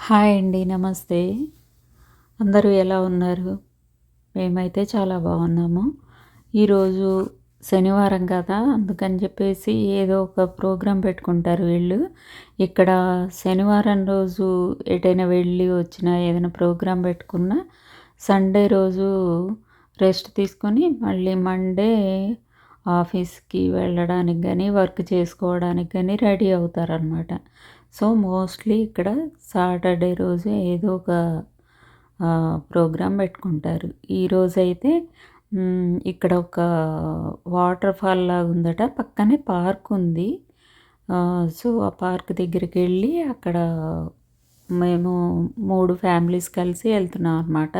Hi అండి నమస్తే. అందరూ ఎలా ఉన్నారు? మేమైతే చాలా బాగున్నాము. ఈరోజు శనివారం కదా అందుకని చెప్పేసి ఏదో ఒక ప్రోగ్రాం పెట్టుకుంటారు వీళ్ళు. ఇక్కడ శనివారం రోజు ఎటైనా వెళ్ళి వచ్చిన ఏదైనా ప్రోగ్రాం పెట్టుకున్న సండే రోజు రెస్ట్ తీసుకొని మళ్ళీ మండే ఆఫీస్కి వెళ్ళడానికి కానీ వర్క్ చేసుకోవడానికి కానీ రెడీ అవుతారనమాట సో మోస్ట్లీ ఇక్కడ సాటర్డే రోజు ఏదో ఒక ప్రోగ్రాం పెట్టుకుంటారు. ఈరోజైతే ఇక్కడ ఒక వాటర్ ఫాల్ లాగా ఉందట. పక్కనే పార్క్ ఉంది. సో ఆ పార్క్ దగ్గరికి వెళ్ళి అక్కడ మేము మూడు ఫ్యామిలీస్ కలిసి వెళ్తున్నాం అనమాట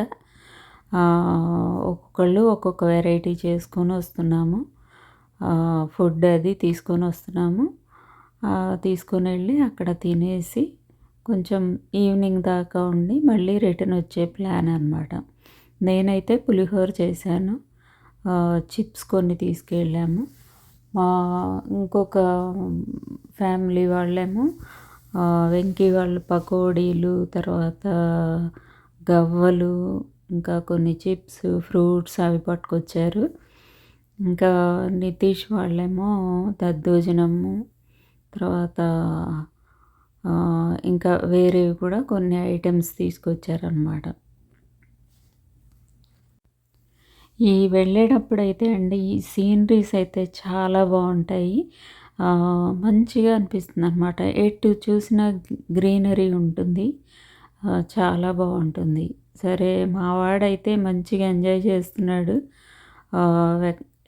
ఒక్కొక్కళ్ళు ఒక్కొక్క వెరైటీ చేసుకొని వస్తున్నాము. ఫుడ్ అది తీసుకొని వస్తున్నాము. తీసుకొని వెళ్ళి అక్కడ తినేసి కొంచెం ఈవినింగ్ దాకా ఉండి మళ్ళీ రిటర్న్ వచ్చే ప్లాన్ అనమాట నేనైతే పులిహోర చేశాను. చిప్స్ కొన్ని తీసుకెళ్ళాము. మా ఇంకొక ఫ్యామిలీ వాళ్ళేమో వెంకీ వాళ్ళు పకోడీలు తర్వాత గవ్వలు ఇంకా కొన్ని చిప్స్ ఫ్రూట్స్ అవి పట్టుకొచ్చారు. ఇంకా నితీష్ వాళ్ళేమో దద్దోజనము తర్వాత ఇంకా వేరేవి కూడా కొన్ని ఐటమ్స్ తీసుకొచ్చారనమాట ఈ వెళ్ళేటప్పుడు అయితే అండి ఈ సీనరీస్ అయితే చాలా బాగుంటాయి. మంచిగా అనిపిస్తుంది అనమాట ఎటు చూసిన గ్రీనరీ ఉంటుంది. చాలా బాగుంటుంది. సరే మా వాడైతే మంచిగా ఎంజాయ్ చేస్తున్నాడు.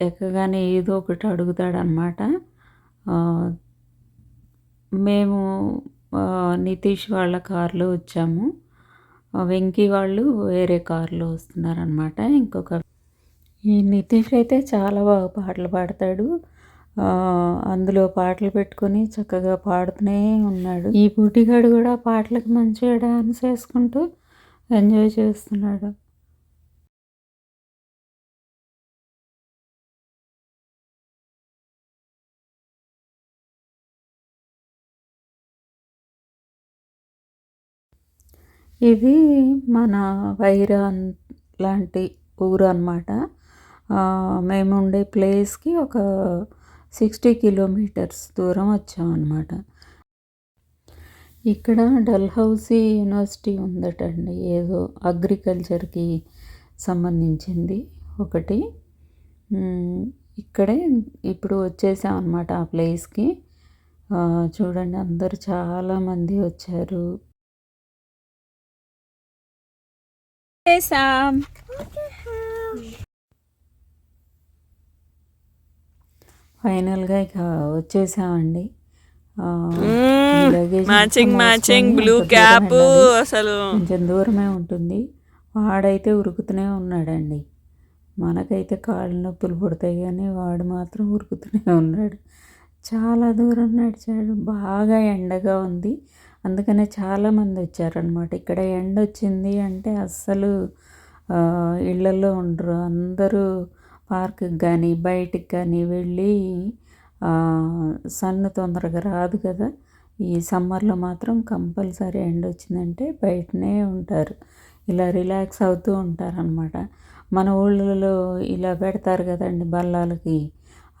ఎక్కగానే ఏదో ఒకటి అడుగుతాడనమాట మేము నితీష్ వాళ్ళ కార్లో వచ్చాము. వెంకీ వాళ్ళు వేరే కారులో వస్తున్నారనమాట ఇంకొక ఈ నితీష్ అయితే చాలా బాగా పాటలు పాడతాడు. అందులో పాటలు పెట్టుకొని చక్కగా పాడుతూనే ఉన్నాడు. ఈ పుట్టిగాడు కూడా పాటలకు మంచిగా డాన్స్ వేసుకుంటూ ఎంజాయ్ చేస్తున్నాడు. ఇది మన వైరాన్ లాంటి ఊరు అనమాట మేము ఉండే ప్లేస్కి ఒక సిక్స్టీ కిలోమీటర్స్ దూరం వచ్చామన్నమాట. ఇక్కడ డల్హౌసీ యూనివర్సిటీ ఉందటండి. ఏదో అగ్రికల్చర్కి సంబంధించింది ఒకటి. ఇక్కడే ఇప్పుడు వచ్చేసాం అనమాట ఆ ప్లేస్కి. చూడండి అందరు చాలామంది వచ్చారు. చేసాం ఫైనల్గా ఇక వచ్చేసామండి. మ్యాచింగ్ మ్యాచింగ్ బ్లూ క్యాప్ అసలు. కొంచెం దూరమే ఉంటుంది. వాడైతే ఉరుకుతూనే ఉన్నాడండి. మనకైతే కాళ్ళు నొప్పులు పుడతాయి కానీ వాడు మాత్రం ఉరుకుతూనే ఉన్నాడు. చాలా దూరం నడిచాడు. బాగా ఎండగా ఉంది. అందుకనే చాలామంది వచ్చారనమాట ఇక్కడ ఎండ వచ్చింది అంటే అస్సలు ఇళ్ళల్లో ఉండరు. అందరూ పార్క్కి కానీ బయటికి కానీ వెళ్ళి సన్ను తొందరగా రాదు కదా. ఈ సమ్మర్లో మాత్రం కంపల్సరీ ఎండ వచ్చిందంటే బయటనే ఉంటారు. ఇలా రిలాక్స్ అవుతూ ఉంటారనమాట మన ఊళ్ళలో ఇలా పెడతారు కదండి బల్లాలకి.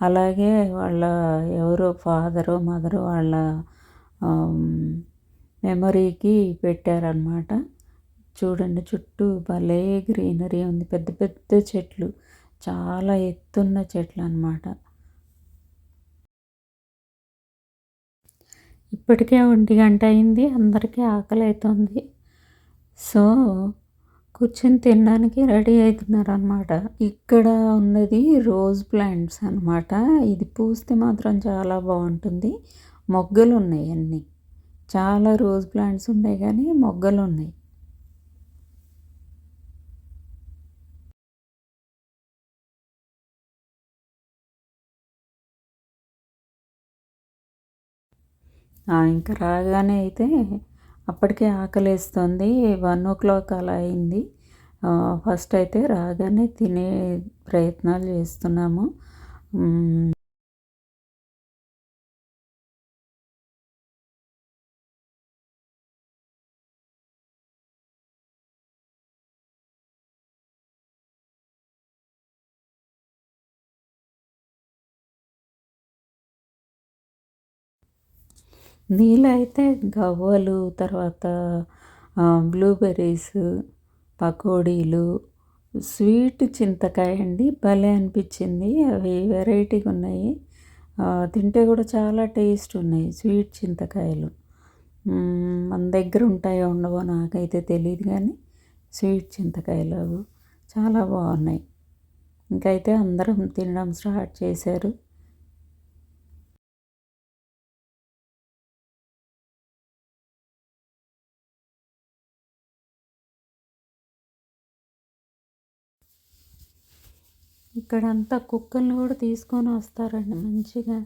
అలాగే వాళ్ళ ఎవరో ఫాదరో మదరో వాళ్ళ మెమరీకి పెట్టారనమాట చూడండి చుట్టూ భలే గ్రీనరీ ఉంది. పెద్ద పెద్ద చెట్లు. చాలా ఎత్తున్న చెట్లు అనమాట ఇప్పటికే ఒంటి గంట అయింది. అందరికీ ఆకలి అవుతుంది సో కూర్చొని తినడానికి రెడీ అవుతున్నారు అనమాట ఇక్కడ ఉన్నది రోజ్ ప్లాంట్స్ అనమాట ఇది పూస్తే మాత్రం చాలా బాగుంటుంది. మొగ్గలు ఉన్నాయి అన్నీ. చాలా రోజ్ ప్లాంట్స్ ఉన్నాయి కానీ మొగ్గలు ఉన్నాయి ఇంకా రాగానే అయితే అప్పటికే ఆకలేస్తుంది. వన్ ఓ క్లాక్ అలా అయింది. ఫస్ట్ అయితే రాగానే తినే ప్రయత్నాలు చేస్తున్నాము. నీళ్ళు అయితే గవ్వలు తర్వాత బ్లూబెర్రీస్ పకోడీలు స్వీట్ చింతకాయ అండి. భలే అనిపించింది. అవి వెరైటీగా ఉన్నాయి. తింటే కూడా చాలా టేస్ట్ ఉన్నాయి స్వీట్ చింతకాయలు. మన దగ్గర ఉంటాయో ఉండవో నాకైతే తెలియదు కానీ స్వీట్ చింతకాయలు అవి చాలా బాగున్నాయి. ఇంకైతే అందరం తినడం స్టార్ట్ చేశారు. ఇక్కడంతా కుక్కల్ని కూడా తీసుకొని వస్తారండి మంచిగా.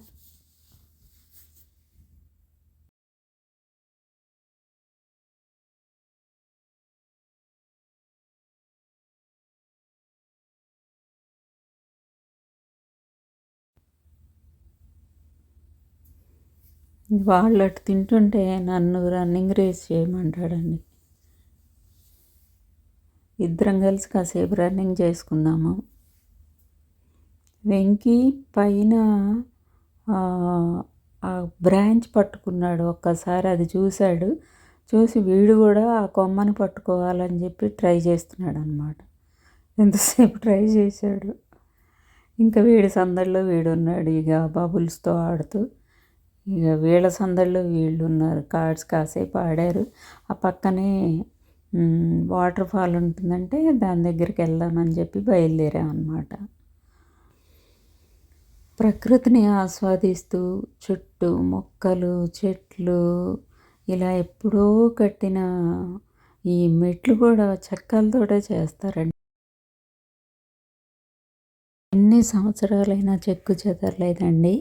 వాళ్ళు అటు తింటుంటే నన్ను రన్నింగ్ రేస్ చేయమంటాడండి. ఇద్దరం కలిసి కాసేపు రన్నింగ్ చేసుకున్నాము వెంకీ పైన ఆ, బ్రాంచ్ పట్టుకున్నాడు ఒక్కసారి అది చూశాడు. చూసి వీడు కూడా ఆ కొమ్మని పట్టుకోవాలని చెప్పి ట్రై చేస్తున్నాడు అనమాట ఎంతసేపు ట్రై చేశాడు? ఇంకా వీడి సందడిలో వీడు ఉన్నాడు. ఇక బబుల్స్తో ఆడుతూ ఇక వీళ్ళ సందడిలో వీళ్ళు ఉన్నారు. కార్డ్స్ కాసేపు ఆడారు. ఆ పక్కనే వాటర్ ఫాల్ ఉంటుందంటే దాని దగ్గరికి వెళ్దామని చెప్పి బయలుదేరాం అనమాట ప్రకృతిని ఆస్వాదిస్తూ చుట్టూ మొక్కలు చెట్లు ఇలా ఎప్పుడో కట్టిన ఈ మెట్లు కూడా చెక్కలతోటే చేస్తారండి. ఎన్ని సంవత్సరాలైనా చెక్కు చెదరలేదండి.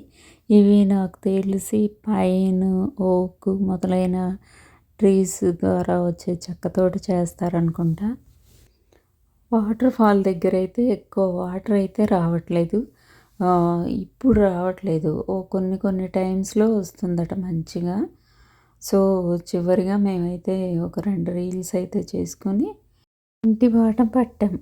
ఇవి నాకు తెలిసి పైన్ ఓక్ మొదలైన ట్రీస్ ద్వారా వచ్చే చెక్కతోటి చేస్తారనుకుంటా. వాటర్ ఫాల్ దగ్గర అయితే ఎక్కువ వాటర్ అయితే రావట్లేదు. ఇప్పుడు రావట్లేదు ఓ కొన్ని కొన్ని టైమ్స్లో వస్తుందట మంచిగా సో చివరిగా మేమైతే ఒక రెండు రీల్స్ అయితే చేసుకొని ఇంటి పాట పట్టాం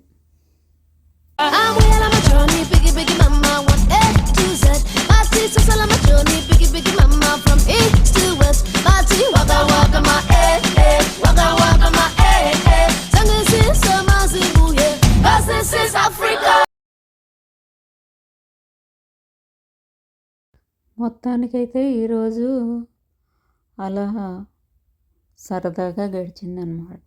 Walk on my head, head, walk on, walk on my head. మొత్తానికైతే ఈరోజు అలా సరదాగా గడిచిందనమాట